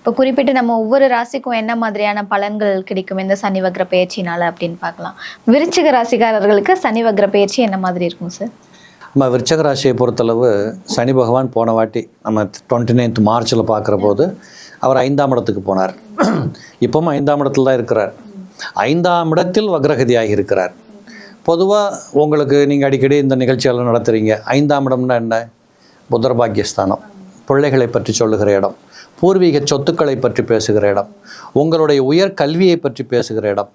இப்போ குறிப்பிட்டு நம்ம ஒவ்வொரு ராசிக்கும் என்ன மாதிரியான பலன்கள் கிடைக்கும் இந்த சனி வக்ர பயிற்சினால அப்படின்னு பார்க்கலாம். விருச்சிக ராசிக்காரர்களுக்கு சனி வக்ர பயிற்சி என்ன மாதிரி இருக்கும் சார் நம்ம விருச்சக ராசியை பொறுத்தளவு சனி பகவான் போன வாட்டி நம்ம டுவெண்ட்டி நைன்த் மார்ச்சில் பார்க்குற போது அவர் ஐந்தாம் இடத்துக்கு போனார். இப்பவும் ஐந்தாம் இடத்துல தான் இருக்கிறார். ஐந்தாம் இடத்தில் வக்ரகதியாகி இருக்கிறார். பொதுவாக உங்களுக்கு நீங்கள் அடிக்கடி இந்த நிகழ்ச்சியெல்லாம் நடத்துகிறீங்க ஐந்தாம் இடம்னா என்ன? புத்திரபாகியஸ்தானம் பாக்கியஸ்தானம். பிள்ளைகளை பற்றி சொல்லுகிற இடம். பூர்வீக சொத்துக்களை பற்றி பேசுகிற இடம் உங்களுடைய உயர் கல்வியை பற்றி பேசுகிற இடம்.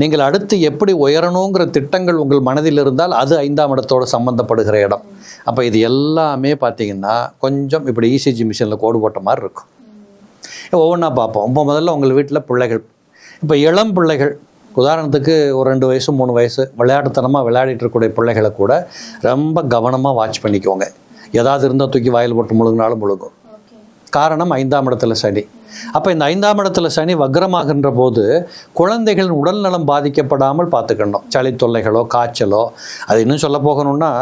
நீங்கள் அடுத்து எப்படி உயரணுங்கிற திட்டங்கள் உங்கள் மனதில் இருந்தால் அது ஐந்தாம் இடத்தோடு சம்பந்தப்படுகிற இடம். அப்போ இது எல்லாமே பார்த்தீங்கன்னா கொஞ்சம் இப்படி இசிஜி மிஷினில் கோடு போட்ட மாதிரி இருக்கும். ஒவ்வொன்றா பார்ப்போம். இப்போ முதல்ல உங்கள் வீட்டில் பிள்ளைகள். இப்போ இளம் பிள்ளைகள் உதாரணத்துக்கு ஒரு ரெண்டு வயசு மூணு வயசு விளையாட்டுத்தனமாக விளையாடிட்டு இருக்கக்கூடிய பிள்ளைகளை கூட ரொம்ப கவனமாக வாட்ச் பண்ணிக்கோங்க. ஏதாவது இருந்தால் தூக்கி வாயில் போட்டு முழுங்கினாலும் முழுகும் காரணம் ஐந்தாம் இடத்துல சனி. அப்போ இந்த ஐந்தாம் இடத்துல சனி வக்ரமாகின்ற போது குழந்தைகளின் உடல் நலம் பாதிக்கப்படாமல் பார்த்துக்கணும். சளி தொல்லைகளோ காய்ச்சலோ அது இன்னும் சொல்ல போகணும்னா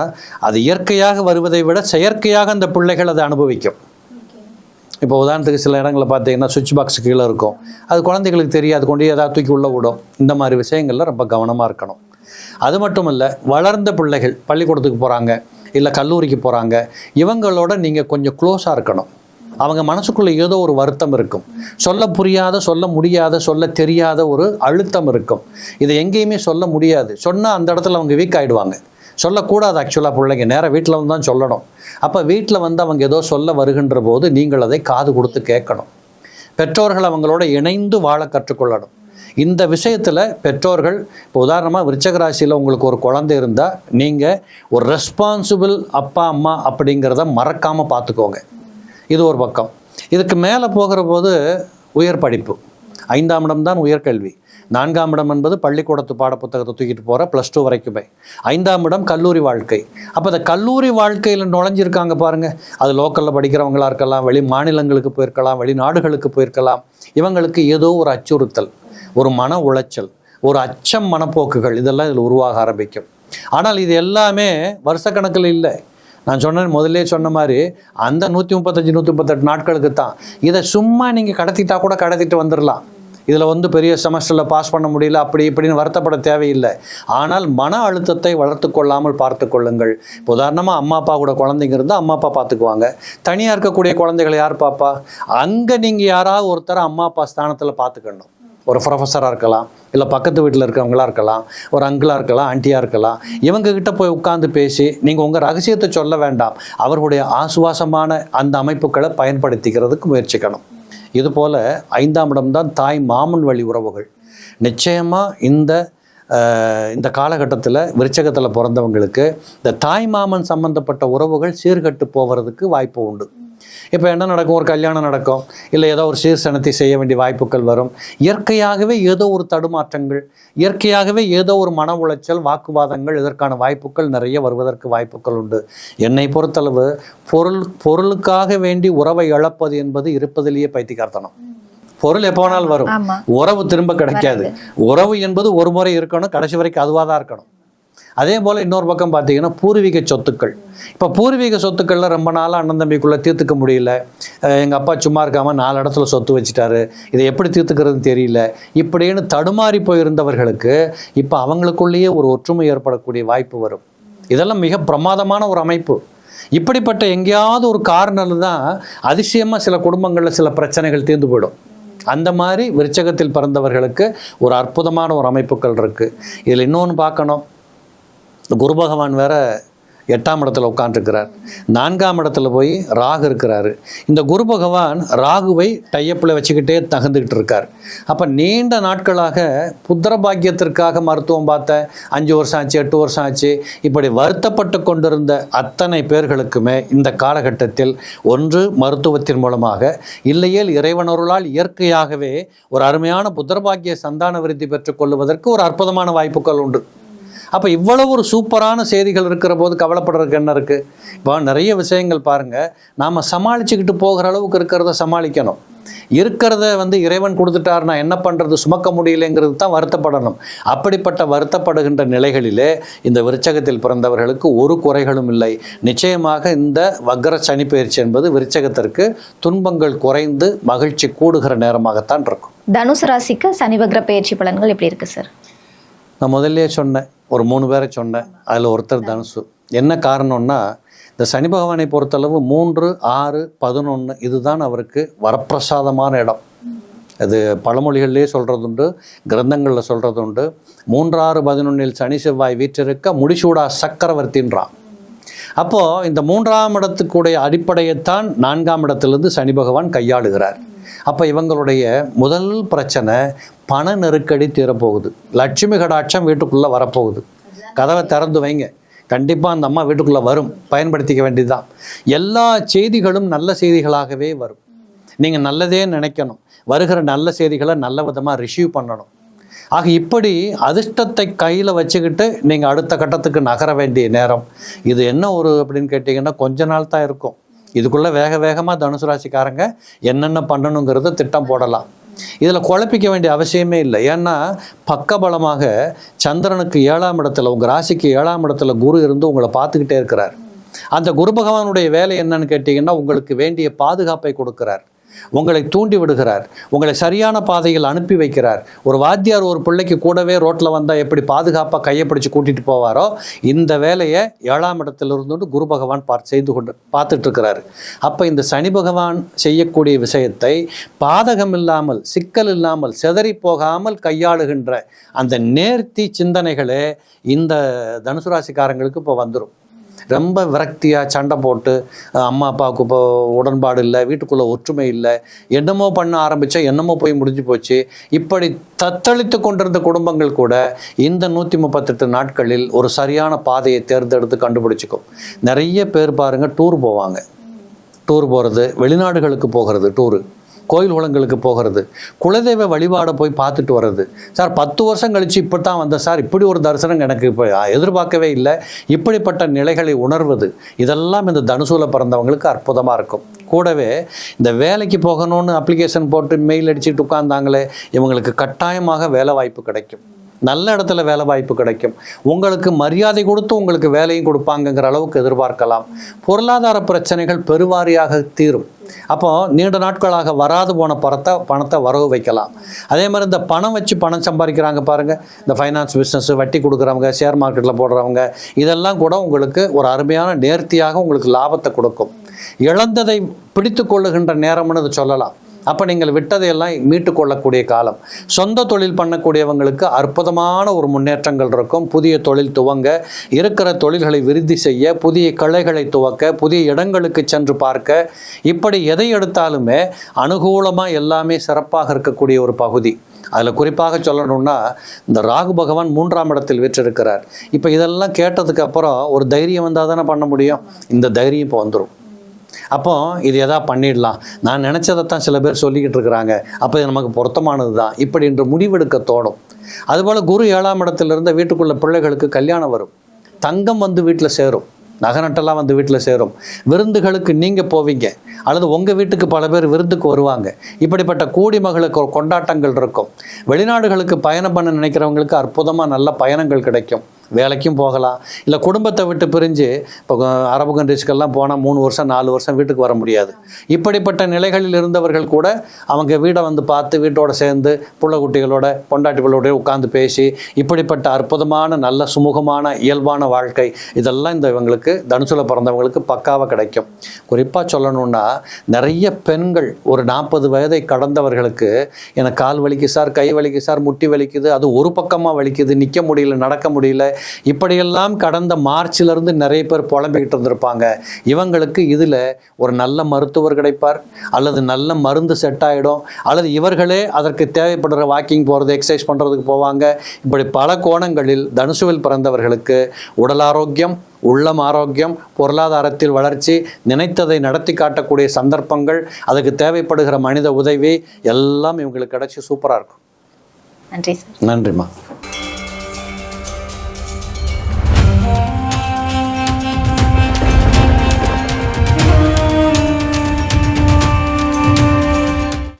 அது இயற்கையாக வருவதை விட செயற்கையாக அந்த பிள்ளைகள் அதை அனுபவிக்கும். இப்போ உதாரணத்துக்கு சில இடங்களில் பார்த்தீங்கன்னா சுவிட்ச் பாக்ஸ் கீழே இருக்கும். அது குழந்தைகளுக்கு தெரியாது கொண்டு ஏதாவது தூக்கி உள்ளே விடும். இந்த மாதிரி விஷயங்களில் ரொம்ப கவனமாக இருக்கணும். அது மட்டும் இல்லை வளர்ந்த பிள்ளைகள் பள்ளிக்கூடத்துக்கு போகிறாங்க இல்லை கல்லூரிக்கு போகிறாங்க இவங்களோட நீங்கள் கொஞ்சம் க்ளோஸாக இருக்கணும். அவங்க மனசுக்குள்ளே ஏதோ ஒரு வருத்தம் இருக்கும். சொல்ல புரியாத சொல்ல முடியாத சொல்ல தெரியாத ஒரு அழுத்தம் இருக்கும். இதை எங்கேயுமே சொல்ல முடியாது. சொன்னால் அந்த இடத்துல அவங்க வீக் ஆகிடுவாங்க சொல்லக்கூடாது ஆக்சுவலாக பிள்ளைங்க. நேராக வீட்டில் வந்து தான் சொல்லணும். அப்போ வீட்டில் வந்து அவங்க ஏதோ சொல்ல வருகின்ற போது நீங்கள் அதை காது கொடுத்து கேட்கணும். பெற்றோர்கள் அவங்களோட இணைந்து வாழ கற்றுக்கொள்ளணும். இந்த விஷயத்தில் பெற்றோர்கள் இப்போ உதாரணமாக விருச்சக ராசியில் உங்களுக்கு ஒரு குழந்தை இருந்தால் நீங்கள் ஒரு ரெஸ்பான்சிபிள் அப்பா அம்மா அப்படிங்கிறத மறக்காமல் பார்த்துக்கோங்க. இது ஒரு பக்கம். இதுக்கு மேலே போகிற போது உயர் படிப்பு. ஐந்தாம் இடம் தான் உயர்கல்வி நான்காம் இடம் என்பது பள்ளிக்கூடத்து பாடப்புத்தகத்தை தூக்கிட்டு போகிற ப்ளஸ் டூ வரைக்குமே. ஐந்தாம் இடம் கல்லூரி வாழ்க்கை. அப்போ அந்த கல்லூரி வாழ்க்கையில் நுழைஞ்சிருக்காங்க பாருங்கள் அது லோக்கலில் படிக்கிறவங்களா இருக்கலாம் வெளி மாநிலங்களுக்கு போயிருக்கலாம் வெளிநாடுகளுக்கு போயிருக்கலாம். இவங்களுக்கு ஏதோ ஒரு அச்சுறுத்தல் ஒரு மன உளைச்சல் ஒரு அச்சம் மனப்போக்குகள் இதெல்லாம் இதில் உருவாக ஆரம்பிக்கும். ஆனால் இது எல்லாமே வருஷக்கணக்கில் இல்லை. நான் சொன்ன முதல்லே சொன்ன மாதிரி அந்த நூற்றி முப்பத்தஞ்சு நூற்றி முப்பத்தெட்டு நாட்களுக்கு தான். இதை சும்மா நீங்கள் கடத்திட்டா கூட கடத்திட்டு வந்துடலாம் இதில் வந்து பெரிய செமஸ்டரில் பாஸ் பண்ண முடியல அப்படி இப்படின்னு வருத்தப்பட தேவையில்லை. ஆனால் மன அழுத்தத்தை வளர்த்து கொள்ளாமல் பார்த்து கொள்ளுங்கள். இப்போ உதாரணமாக அம்மா அப்பா கூட குழந்தைங்க இருந்தால் அம்மா அப்பா பார்த்துக்குவாங்க. தனியாக இருக்கக்கூடிய குழந்தைகளை யார் பாப்பா அங்கே நீங்கள் யாராவது ஒருத்தரை அம்மா அப்பா ஸ்தானத்தில் பார்த்துக்கணும். ஒரு ப்ரொஃபஸராக இருக்கலாம் இல்லை பக்கத்து வீட்டில் இருக்கவங்களா இருக்கலாம் ஒரு அங்கிளாக இருக்கலாம் ஆண்டியாக இருக்கலாம் இவங்கக்கிட்ட போய் உட்காந்து பேசி நீங்கள் உங்கள் ரகசியத்தை சொல்ல வேண்டாம். அவர்களுடைய ஆசுவாசமான அந்த அமைப்புகளை பயன்படுத்திக்கிறதுக்கு முயற்சிக்கணும். இதுபோல் ஐந்தாம் இடம்தான் தாய் மாமன் வழி உறவுகள். நிச்சயமாக இந்த இந்த காலகட்டத்தில் விருச்சகத்தில் பிறந்தவங்களுக்கு இந்த தாய் மாமன் சம்பந்தப்பட்ட உறவுகள் சீர்கட்டு போகிறதுக்கு வாய்ப்பு உண்டு. இப்போ என்ன நடக்கும்? ஒரு கல்யாணம் நடக்கும். இல்லை ஏதோ ஒரு சீர்சனத்தை செய்ய வேண்டிய வாய்ப்புகள் வரும். இயற்கையாகவே ஏதோ ஒரு தடுமாற்றங்கள் இயற்கையாகவே ஏதோ ஒரு மன உளைச்சல் வாக்குவாதங்கள் இதற்கான வாய்ப்புகள் நிறைய வருவதற்கு வாய்ப்புகள் உண்டு. என்னை பொறுத்தளவு பொருள் பொருளுக்காக வேண்டி உறவை இழப்பது என்பது இருப்பதிலேயே பைத்தியக்கார்த்தனம். பொருள் எப்போ வேணாலும் வரும். உறவு திரும்ப கிடைக்காது. உறவு என்பது ஒரு முறை இருக்கணும் கடைசி வரைக்கும் அதுவாக தான் இருக்கணும். அதே போல் இன்னொரு பக்கம் பார்த்தீங்கன்னா பூர்வீக சொத்துக்கள். இப்போ பூர்வீக சொத்துக்களில் ரொம்ப நாளாக அண்ணன் தம்பிக்குள்ளே தீர்த்துக்க முடியல. எங்கள் அப்பா சும்மா இருக்காமல் நாலு இடத்துல சொத்து வச்சுட்டாரு. இதை எப்படி தீர்த்துக்கிறதுன்னு தெரியல. இப்படின்னு தடுமாறி போயிருந்தவர்களுக்கு இப்போ அவங்களுக்குள்ளேயே ஒரு ஒற்றுமை ஏற்படக்கூடிய வாய்ப்பு வரும். இதெல்லாம் மிக பிரமாதமான ஒரு அமைப்பு. இப்படிப்பட்ட எங்கேயாவது ஒரு காரணம் தான் அதிசயமாக சில குடும்பங்களில் சில பிரச்சனைகள் தீர்ந்து போயிடும். அந்த மாதிரி விருச்சகத்தில் பிறந்தவர்களுக்கு ஒரு அற்புதமான ஒரு அமைப்புகள் இருக்குது இதில் இன்னொன்று பார்க்கணும். குரு பகவான் வேற எட்டாம் இடத்துல உட்காந்துருக்கிறார் நான்காம் இடத்துல போய் ராகு இருக்கிறாரு. இந்த குரு பகவான் ராகுவை டையப்பில் வச்சுக்கிட்டே தகுந்துக்கிட்டு இருக்கார். அப்போ நீண்ட நாட்களாக புத்திர பாக்கியத்திற்காக மருத்துவம் பார்த்த அஞ்சு வருஷம் ஆச்சு எட்டு வருஷம் ஆச்சு இப்படி வருத்தப்பட்டு கொண்டிருந்த அத்தனை பேர்களுக்குமே இந்த காலகட்டத்தில் ஒன்று மருத்துவத்தின் மூலமாக இல்லையேல் இறைவனொருளால் இயற்கையாகவே ஒரு அருமையான புத்திர பாக்கிய சந்தான விருத்தி பெற்றுக் கொள்வதற்கு ஒரு அற்புதமான வாய்ப்புகள் உண்டு. அப்போ இவ்வளவு ஒரு சூப்பரான செய்திகள் இருக்கிற போது கவலைப்படுறதுக்கு என்ன இருக்குது இப்போ நிறைய விஷயங்கள் பாருங்கள் நாம் சமாளிச்சுக்கிட்டு போகிற அளவுக்கு இருக்கிறத சமாளிக்கணும். இருக்கிறத வந்து இறைவன் கொடுத்துட்டார் நான் என்ன பண்ணுறது சுமக்க முடியலைங்கிறது தான் வருத்தப்படணும். அப்படிப்பட்ட வருத்தப்படுகின்ற நிலைகளிலே இந்த விருச்சகத்தில் பிறந்தவர்களுக்கு ஒரு குறைகளும் இல்லை. நிச்சயமாக இந்த வக்ர சனி பயிற்சி என்பது விருச்சகத்திற்கு துன்பங்கள் குறைந்து மகிழ்ச்சி கூடுகிற நேரமாகத்தான் இருக்கும். தனுசு ராசிக்கு சனி வக்ர பயிற்சி பலன்கள் எப்படி இருக்கு சார்? நான் முதல்லயே சொன்னேன். ஒரு மூணு பேரை சொன்னேன். அதில் ஒருத்தர் தனுசு. என்ன காரணம்னா இந்த சனி பகவானை பொறுத்தளவு மூன்று ஆறு பதினொன்று இதுதான் அவருக்கு வரப்பிரசாதமான இடம். அது பழமொழிகள்லேயே சொல்கிறதுண்டு கிரந்தங்களில் சொல்கிறதுண்டு மூன்றாறு பதினொன்றில் சனி செவ்வாய் வீற்றிருக்க முடிசூடா சக்கரவர்த்தின்றான். அப்போது இந்த மூன்றாம் இடத்துக்குடைய அடிப்படையைத்தான் நான்காம் இடத்திலிருந்து சனி பகவான் கையாளுகிறார். அப்போ இவங்களுடைய முதல் பிரச்சனை பண நெருக்கடி தீரப்போகுது. லட்சுமி கடாட்சம் வீட்டுக்குள்ளே வரப்போகுது. கதவை திறந்து வைங்க. கண்டிப்பாக அந்த அம்மா வீட்டுக்குள்ளே வரும். பயன்படுத்திக்க வேண்டியதுதான். எல்லா செய்திகளும் நல்ல செய்திகளாகவே வரும். நீங்கள் நல்லதே நினைக்கணும். வருகிற நல்ல செய்திகளை நல்ல விதமாக ரிசீவ் பண்ணணும். ஆக இப்படி அதிர்ஷ்டத்தை கையில் வச்சுக்கிட்டு நீங்கள் அடுத்த கட்டத்துக்கு நகர வேண்டிய நேரம். இது என்ன ஒரு அப்படின்னு கேட்டிங்கன்னா கொஞ்ச நாள் தான் இருக்கும். இதுக்குள்ளே வேக வேகமாக தனுசு ராசிக்காரங்க என்னென்ன பண்ணணுங்கிறத திட்டம் போடலாம். இதில் குழப்பிக்க வேண்டிய அவசியமே இல்லை. ஏன்னா பக்கபலமாக சந்திரனுக்கு ஏழாம் இடத்துல உங்கள் ராசிக்கு ஏழாம் இடத்துல குரு இருந்து உங்களை பார்த்துக்கிட்டே இருக்கிறார். அந்த குரு பகவானுடைய வேலை என்னன்னு கேட்டிங்கன்னா உங்களுக்கு வேண்டிய பாதுகாப்பை கொடுக்கிறார். உங்களை தூண்டி விடுகிறார். உங்களை சரியான பாதையில் அனுப்பி வைக்கிறார். ஒரு வாத்தியார் ஒரு பிள்ளைக்கு கூடவே ரோட்டில் வந்தால் எப்படி பாதுகாப்பாக கையை பிடிச்சி கூட்டிகிட்டு போவாரோ இந்த வேலையை ஏழாம் இடத்துல இருந்துட்டு குரு பகவான் பார்த்து செய்து கொண்டு பார்த்துட்டு இருக்கிறாரு அப்போ இந்த சனி பகவான் செய்யக்கூடிய விஷயத்தை பாதகம் இல்லாமல் சிக்கல் இல்லாமல் செதறி போகாமல் கையாளுகின்ற அந்த நேர்த்தி சிந்தனைகளே இந்த தனுசு ராசிக்காரங்களுக்கு இப்போ வந்துடும் ரொம்ப விரக்தியாக சண்டை போட்டு அம்மா அப்பாவுக்கு இப்போ உடன்பாடு இல்லை வீட்டுக்குள்ளே ஒற்றுமை இல்லை என்னமோ பண்ண ஆரம்பித்தா என்னமோ போய் முடிஞ்சு போச்சு. இப்படி தத்தளித்து கொண்டிருந்த குடும்பங்கள் கூட இந்த நூற்றி முப்பத்தெட்டு நாட்களில் ஒரு சரியான பாதையை தேர்ந்தெடுத்து கண்டுபிடிச்சிக்கும். நிறைய பேர் பாருங்கள் டூர் போவாங்க. டூர் போகிறது வெளிநாடுகளுக்கு போகிறது டூரு கோயில் குளங்களுக்கு போகிறது. குலதெய்வ வழிபாடை போய் பார்த்துட்டு வர்றது. சார் பத்து வருஷம் கழித்து இப்போ தான் வந்த சார். இப்படி ஒரு தரிசனம் எனக்கு இப்போ எதிர்பார்க்கவே இல்லை. இப்படிப்பட்ட நிலைகளை உணர்வது இதெல்லாம் இந்த தனுசூல பிறந்தவங்களுக்கு அற்புதமாக இருக்கும். கூடவே இந்த வேலைக்கு போகணும்னு அப்ளிகேஷன் போட்டு மெயில் அடிச்சுட்டு உட்காந்தாங்களே இவங்களுக்கு கட்டாயமாக வேலை வாய்ப்பு கிடைக்கும். நல்ல இடத்துல வேலை வாய்ப்பு கிடைக்கும். உங்களுக்கு மரியாதை கொடுத்து உங்களுக்கு வேலையும் கொடுப்பாங்கங்கிற அளவுக்கு எதிர்பார்க்கலாம். பொருளாதார பிரச்சனைகள் பெருவாரியாக தீரும். அப்போ நீண்ட நாட்களாக வராது போன பணத்தை பணத்தை வரவு வைக்கலாம். அதே மாதிரி இந்த பணம் வச்சு பணம் சம்பாதிக்கிறாங்க பாருங்க. இந்த ஃபைனான்ஸ் பிஸ்னஸ் வட்டி கொடுக்குறவங்க ஷேர் மார்க்கெட்டில் போடுறவங்க இதெல்லாம் கூட உங்களுக்கு ஒரு அருமையான நேர்த்தியாக உங்களுக்கு லாபத்தை கொடுக்கும். இழந்ததை பிடித்து கொள்ளுகின்ற நேரம்னு சொல்லலாம். அப்போ நீங்கள் விட்டதையெல்லாம் மீட்டு கொள்ளக்கூடிய காலம். சொந்த தொழில் பண்ணக்கூடியவங்களுக்கு அற்புதமான ஒரு முன்னேற்றங்கள் இருக்கும். புதிய தொழில் துவங்க இருக்கிற தொழில்களை விருத்தி செய்ய புதிய கிளைகளை துவக்க புதிய இடங்களுக்கு சென்று பார்க்க இப்படி எதை எடுத்தாலுமே அனுகூலமாக எல்லாமே சிறப்பாக இருக்கக்கூடிய ஒரு பகுதி. அதில் குறிப்பாக சொல்லணும்னா இந்த ராகு பகவான் மூன்றாம் இடத்தில் விற்றிருக்கிறார். இப்போ இதெல்லாம் கேட்டதுக்கு அப்புறம் ஒரு தைரியம் வந்தால் தானே பண்ண முடியும்? இந்த தைரியம் இப்போ வந்துடும் அப்போ இது எதா பண்ணிடலாம். நான் நினச்சதைத்தான் சில பேர் சொல்லிக்கிட்டு இருக்கிறாங்க. அப்போ இது நமக்கு பொருத்தமானது தான் இப்படி என்று முடிவெடுக்க தோணும். அதுபோல் குரு ஏழாம் இடத்துலேருந்து வீட்டுக்குள்ள பிள்ளைகளுக்கு கல்யாணம் வரும். தங்கம் வந்து வீட்டில் சேரும். நகநட்டெல்லாம் வந்து வீட்டில் சேரும். விருந்துகளுக்கு நீங்கள் போவீங்க. அல்லது உங்கள் வீட்டுக்கு பல பேர் விருந்துக்கு வருவாங்க. இப்படிப்பட்ட கூடிமகளுக்கு கொண்டாட்டங்கள் இருக்கும். வெளிநாடுகளுக்கு பயணம் பண்ண நினைக்கிறவங்களுக்கு அற்புதமாக நல்ல பயணங்கள் கிடைக்கும். வேலைக்கும் போகலாம். இல்லை குடும்பத்தை விட்டு பிரிஞ்சு இப்போ அரபு கண்ட்ரிஸ்க்கெல்லாம் போனால் மூணு வருஷம் நாலு வருஷம் வீட்டுக்கு வர முடியாது. இப்படிப்பட்ட நிலைகளில் இருந்தவர்கள் கூட அவங்க வீடை வந்து பார்த்து வீட்டோட சேர்ந்து புள்ள குட்டிகளோட பொண்டாட்டி பிள்ளையோட உட்காந்து பேசி இப்படிப்பட்ட அற்புதமான நல்ல சுமூகமான இயல்பான வாழ்க்கை இதெல்லாம் இந்த இவங்களுக்கு தனுசுல பிறந்தவங்களுக்கு பக்காவாக கிடைக்கும். குறிப்பாக சொல்லணும்னா நிறைய பெண்கள் ஒரு நாற்பது வயதை கடந்தவர்களுக்கு எனக்கு கால் வலிக்கு சார் கை வலிக்கு சார் முட்டி வலிக்குது அது ஒரு பக்கமாக வலிக்குது நிற்க முடியல நடக்க முடியல இப்படியெல்லாம் கடந்த மார்ச்சிலிருந்து நிறைய பேர் புலம்பிக்கிட்டு இருந்திருப்பாங்க. இவங்களுக்கு இதில் ஒரு நல்ல மருத்துவர் கிடைப்பார் அல்லது நல்ல மருந்து செட் ஆகிடும் அல்லது இவர்களே அதற்கு தேவைப்படுற வாக்கிங் போகிறது எக்ஸசைஸ் பண்ணுறதுக்கு போவாங்க. இப்படி பல கோணங்களில் தனுசுவில் பிறந்தவர்களுக்கு உடல் ஆரோக்கியம் உள்ளம் ஆரோக்கியம் பொருளாதாரத்தில் வளர்ச்சி நினைத்ததை நடத்தி காட்டக்கூடிய சந்தர்ப்பங்கள் அதுக்கு தேவைப்படுகிற மனித உதவி எல்லாம் இவங்களுக்கு கிடைச்சி சூப்பராக இருக்கும். நன்றி சார். நன்றிம்மா.